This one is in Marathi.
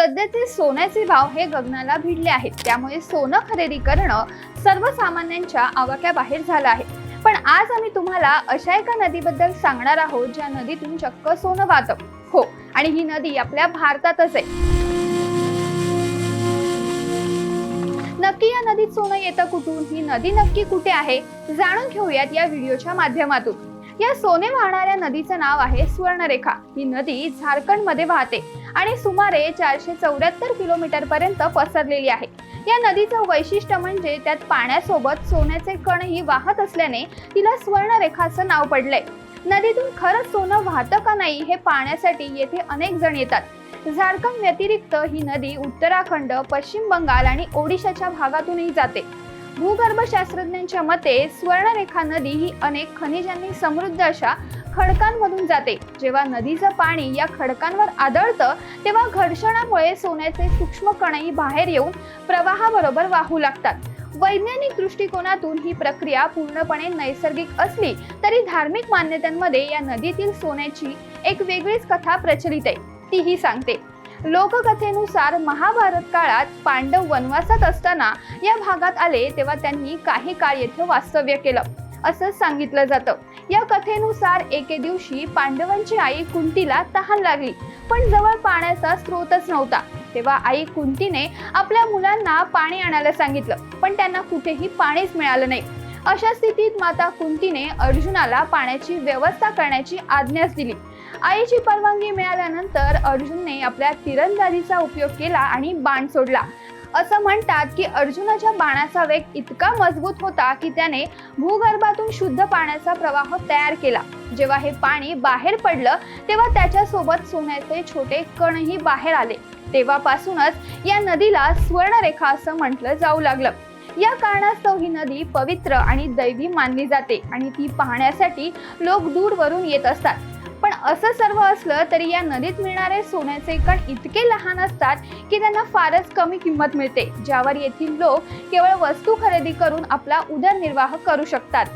सध्याचे सोन्याचे भाव हे गगनाला भिडले आहेत. त्यामुळे सोनं खरेदी करणं सर्वसामान्यांच्या आवाक्याबाहेर झालं आहे. पण आज आम्ही तुम्हाला अशा एका नदीबद्दल सांगणार आहोत ज्या नदीतून चक्क सोनं वाहतं. हो आणि ही नदी आपल्या भारतातच आहे. नक्की या नदीत सोनं येतं कुठून? ही नदी नक्की कुठे आहे? जाणून घेऊयात या व्हिडिओच्या माध्यमातून. या सोने वाहणाऱ्या नदीचं नाव आहे सुवर्णरेखा. ही नदी झारखंडमध्ये वाहते. आणि सुमारे चारशे चौऱ्याहत्तर किलोमीटर पर्यंत पसरलेली आहे. या नदीचं वैशिष्ट्य म्हणजे त्यात पाण्यासोबत सोन्याचे कणही वाहत असल्याने तिला स्वर्णरेखाचं नाव पडलंय. नदीतून खरंच सोनं वाहतं का नाही हे पाहण्यासाठी येथे अनेक जण येतात. झारखंड व्यतिरिक्त ही नदी उत्तराखंड पश्चिम बंगाल आणि ओडिशाच्या भागातूनही जाते. भूगर्भशास्त्रज्ञांच्या मते स्वर्णरेखा नदी ही अनेक खनिजांनी समृद्ध अशा खडकांमधून जाते. जेव्हा नदीचं पाणी या खडकांवर आदळतं तेव्हा घर्षणामुळे सोन्याचे सूक्ष्म कणही बाहेर येऊन प्रवाहाबरोबर वाहू लागतात. वैज्ञानिक दृष्टिकोनातून ही प्रक्रिया पूर्णपणे नैसर्गिक असली तरी धार्मिक मान्यतांमध्ये या नदीतील सोन्याची एक वेगळीच कथा प्रचलित आहे. तीही सांगते. लोककथेनुसार महाभारत काळात पांडव वनवासात असताना या भागात आले तेव्हा त्यांनी काही काळ येथे वास्तव्य केलं. असं सांगितलं जातं. या कथेनुसार एके दिवशी पांडवांची आई कुंतीला तहान लागली. पण जवळ पाण्याचा स्रोतच नव्हता. तेव्हा आई कुंतीने आपल्या मुलांना पाणी आणायला सांगितलं. पण त्यांना कुठेही पाणीच मिळालं नाही. अशा स्थितीत माता कुंतीने अर्जुनाला पाण्याची व्यवस्था करण्याची आज्ञाच दिली. आईची परवानगी मिळाल्यानंतर अर्जुनने आपल्या तिरंदाजीचा उपयोग केला आणि बाण सोडला. असं म्हणतात की अर्जुनाच्या बाणाचा वेग इतका मजबूत होता की त्याने भूगर्भातून शुद्ध पाण्याचा प्रवाह तयार केला. जेव्हा हे पाणी बाहेर पडलं तेव्हा त्याच्यासोबत सोन्याचे छोटे कणही बाहेर आले. तेव्हापासूनच या नदीला स्वर्णरेखा असं म्हटलं जाऊ लागलं. या कारणास्तव ही नदी पवित्र आणि दैवी मानली जाते आणि ती पाहण्यासाठी लोक दूरवरून येत असतात. असं सर्व असलं तरी या नदीत मिळणारे सोन्याचे कण इतके लहान असतात की त्यांना फारच कमी किंमत मिळते. ज्यावर येथील लोक केवळ वस्तू खरेदी करून आपला उदरनिर्वाह करू शकतात.